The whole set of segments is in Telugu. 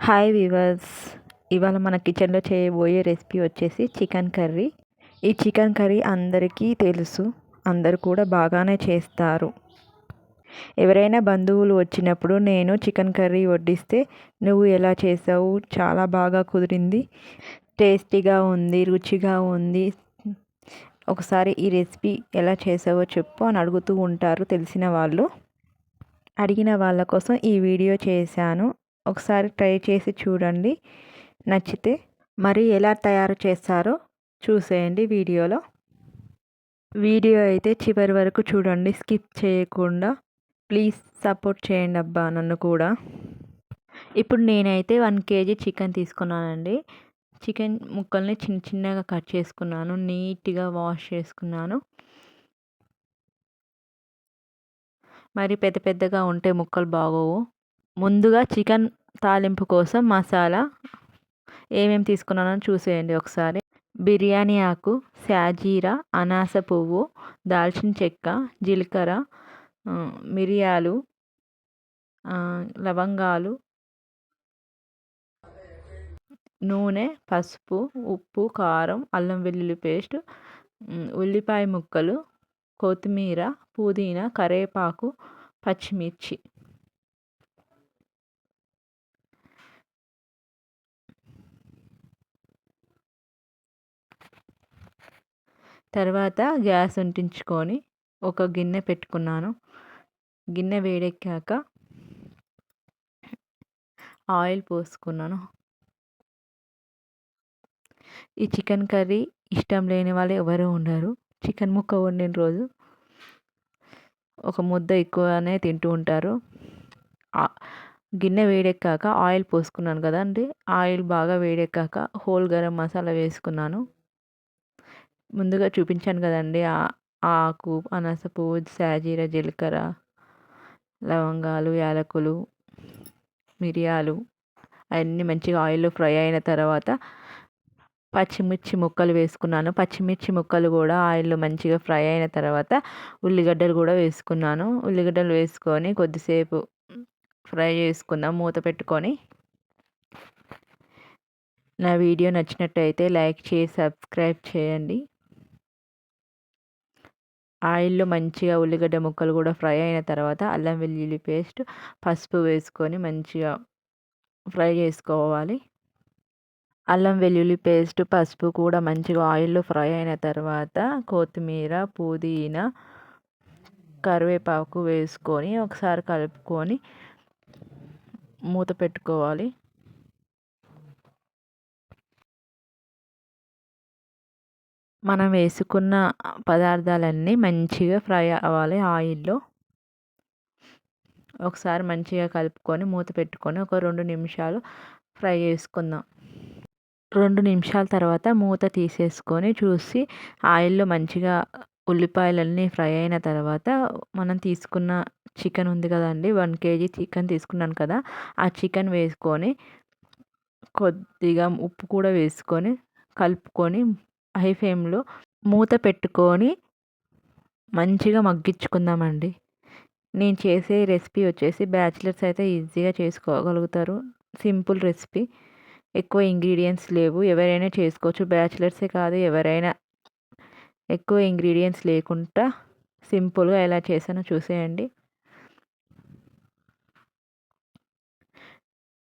హాయ్ వివర్స్ ఇవాళ మన కిచెన్లో చేయబోయే రెసిపీ వచ్చేసి చికెన్ కర్రీ ఈ చికెన్ కర్రీ అందరికీ తెలుసు. అందరు కూడా బాగానే చేస్తారు. ఎవరైనా బంధువులు వచ్చినప్పుడు నేను చికెన్ కర్రీ వడ్డిస్తే నువ్వు ఎలా చేసావు? చాలా బాగా కుదిరింది. టేస్టీగా ఉంది రుచిగా ఉంది. ఒకసారి ఈ రెసిపీ ఎలా చేసావో చెప్పు అని అడుగుతూ ఉంటారు తెలిసిన వాళ్ళు. అడిగిన వాళ్ళ కోసం ఈ వీడియో చేశాను. ఒకసారి ట్రై చేసి చూడండి. నచ్చితే మరి ఎలా తయారు చేస్తారో చూసేయండి వీడియోలో. వీడియో అయితే చివరి వరకు చూడండి. స్కిప్ చేయకుండా ప్లీజ్ సపోర్ట్ చేయండి అబ్బా నన్ను కూడా. ఇప్పుడు నేనైతే వన్ కేజీ చికెన్ తీసుకున్నానండి. చికెన్ ముక్కల్ని చిన్న చిన్నగా కట్ చేసుకున్నాను. నీట్గా వాష్ చేసుకున్నాను. మరి పెద్ద పెద్దగా ఉంటే ముక్కలు బాగోవు. ముందుగా చికెన్ తాలింపు కోసం మసాలా ఏమేమి తీసుకున్నానో చూసేయండి ఒకసారి. బిర్యానీ ఆకు శాజీరా అనాస పువ్వు దాల్చిన చెక్క జీలకర్ర మిరియాలు లవంగాలు నూనె పసుపు ఉప్పు కారం అల్లం వెల్లుల్లి పేస్ట్ ఉల్లిపాయ ముక్కలు కొత్తిమీర పుదీనా కరివేపాకు పచ్చిమిర్చి. తర్వాత గ్యాస్ అంటించుకొని ఒక గిన్నె పెట్టుకున్నాను. గిన్నె వేడెక్కాక ఆయిల్ పోసుకున్నాను. ఈ చికెన్ కర్రీ ఇష్టం లేని వాళ్ళు ఎవరు ఉండరు. చికెన్ ముక్క వండిన రోజు ఒక ముద్ద ఎక్కువనే తింటూ ఉంటారు. గిన్నె వేడెక్కాక ఆయిల్ పోసుకున్నాను కదండి. ఆయిల్ బాగా వేడెక్కాక హోల్ గరం మసాలా వేసుకున్నాను. ముందుగా చూపించాను కదండి. ఆకు అనస పువ్వు సాజీర జీలకర్ర లవంగాలు యాలకులు మిరియాలు అవన్నీ మంచిగా ఆయిల్లో ఫ్రై అయిన తర్వాత పచ్చిమిర్చి ముక్కలు వేసుకున్నాను. పచ్చిమిర్చి ముక్కలు కూడా ఆయిల్లో మంచిగా ఫ్రై అయిన తర్వాత ఉల్లిగడ్డలు కూడా వేసుకున్నాను. ఉల్లిగడ్డలు వేసుకొని కొద్దిసేపు ఫ్రై చేసుకుందాం మూత పెట్టుకొని. నా వీడియో నచ్చినట్టయితే లైక్ చేసి సబ్స్క్రైబ్ చేయండి. ఆయిల్లో మంచిగా ఉల్లిగడ్డ ముక్కలు కూడా ఫ్రై అయిన తర్వాత అల్లం వెల్లుల్లి పేస్ట్ పసుపు వేసుకొని మంచిగా ఫ్రై చేసుకోవాలి. అల్లం వెల్లుల్లి పేస్ట్ పసుపు కూడా మంచిగా ఆయిల్లో ఫ్రై అయిన తర్వాత కొత్తిమీర పుదీనా కరివేపాకు వేసుకొని ఒకసారి కలుపుకొని మూత పెట్టుకోవాలి. మనం వేసుకున్న పదార్థాలన్నీ మంచిగా ఫ్రై అవ్వాలి ఆయిల్లో. ఒకసారి మంచిగా కలుపుకొని మూత పెట్టుకొని ఒక రెండు నిమిషాలు ఫ్రై చేసుకుందాం. రెండు నిమిషాల తర్వాత మూత తీసేసుకొని చూసి ఆయిల్లో మంచిగా ఉల్లిపాయలన్నీ ఫ్రై అయిన తర్వాత మనం తీసుకున్న చికెన్ ఉంది కదండి వన్ కేజీ చికెన్ తీసుకున్నాను కదా ఆ చికెన్ వేసుకొని కొద్దిగా ఉప్పు కూడా వేసుకొని కలుపుకొని హై ఫ్లేమ్లో మూత పెట్టుకొని మంచిగా మగ్గించుకుందామండి. నేను చేసే రెసిపీ వచ్చేసి బ్యాచిలర్స్ అయితే ఈజీగా చేసుకోగలుగుతారు. Simple recipe. ఎక్కువ ఇంగ్రీడియంట్స్ లేవు. ఎవరైనా చేసుకోవచ్చు. బ్యాచిలర్సే కాదు. ఎవరైనా ఎక్కువ ఇంగ్రీడియంట్స్ లేకుండా సింపుల్గా ఎలా చేసానో చూసేయండి.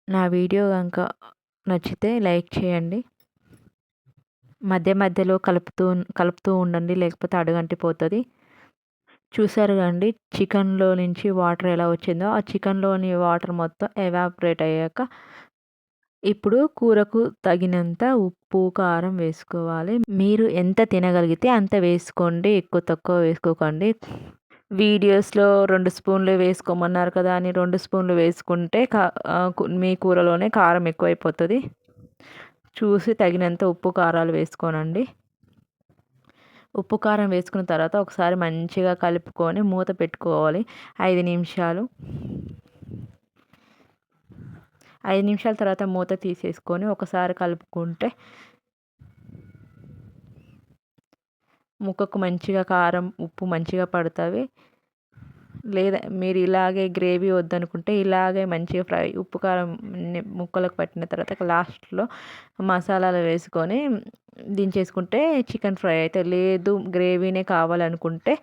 నా వీడియో కనుక నచ్చితే లైక్ చేయండి. మధ్య మధ్యలో కలుపుతూ కలుపుతూ ఉండండి లేకపోతే అడుగంటిపోతుంది. చూసారు కండి చికెన్లో నుంచి వాటర్ ఎలా వచ్చిందో ఆ చికెన్లోని వాటర్ మొత్తం ఎవాపరేట్ అయ్యాక ఇప్పుడు కూరకు తగినంత ఉప్పు కారం వేసుకోవాలి. మీరు ఎంత తినగలిగితే అంత వేసుకోండి ఎక్కువ తక్కువ వేసుకోకండి. వీడియోస్లో రెండు స్పూన్లు వేసుకోమన్నారు కదా అని రెండు స్పూన్లు వేసుకుంటే మీ కూరలోనే కారం ఎక్కువైపోతుంది. చూసి తగినంత ఉప్పు కారాలు వేసుకోనండి. ఉప్పు కారం వేసుకున్న తర్వాత ఒకసారి మంచిగా కలుపుకొని మూత పెట్టుకోవాలి. ఐదు నిమిషాలు. ఐదు నిమిషాల తర్వాత మూత తీసేసుకొని ఒకసారి కలుపుకుంటే ముక్కకు మంచిగా కారం ఉప్పు మంచిగా పడుతుంది లేదా మీరు ఇలాగే గ్రేవీ వద్దనుకుంటే ఇలాగే మంచిగా ఫ్రై ఉప్పు కారం ముక్కలకు పట్టిన తర్వాత లాస్ట్లో మసాలాలు వేసుకొని దించేసుకుంటే చికెన్ ఫ్రై అయితే లేదు. గ్రేవీనే కావాలనుకుంటే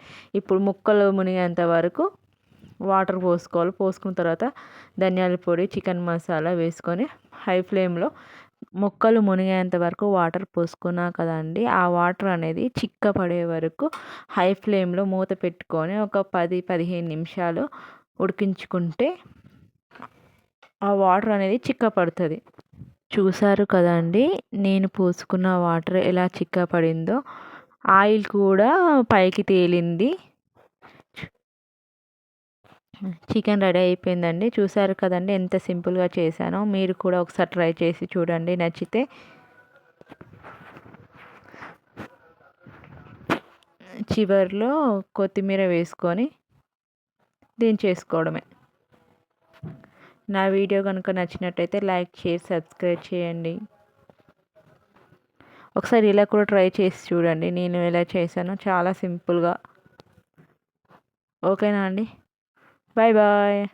ఇప్పుడు ముక్కలు మునిగేంత వరకు వాటర్ పోసుకోవాలి. పోసుకున్న తర్వాత ధనియాల పొడి చికెన్ మసాలా వేసుకొని హై ఫ్లేమ్లో మొక్కలు మునిగేంత వరకు వాటర్ పోసుకున్నా కదండి ఆ వాటర్ అనేది చిక్క పడే వరకు హై ఫ్లేమ్లో మూత పెట్టుకొని ఒక పది పదిహేను నిమిషాలు ఉడికించుకుంటే ఆ వాటర్ అనేది చిక్క పడుతుంది. చూసారు కదండి నేను పోసుకున్న వాటర్ ఎలా చిక్క పడిందో. ఆయిల్ కూడా పైకి తేలింది. చికెన్ రెడీ అయిపోయిందండి. చూసారు కదండి ఎంత సింపుల్గా చేశానో. మీరు కూడా ఒకసారి ట్రై చేసి చూడండి. నచ్చితే చివరిలో కొత్తిమీర వేసుకొని దించేసుకోవడమే నా వీడియో కనుక నచ్చినట్టయితే లైక్ చేసి సబ్స్క్రైబ్ చేయండి. ఒకసారి ఇలా కూడా ట్రై చేసి చూడండి. నేను ఎలా చేశానో. చాలా సింపుల్గా. ఓకేనా అండి? Bye bye.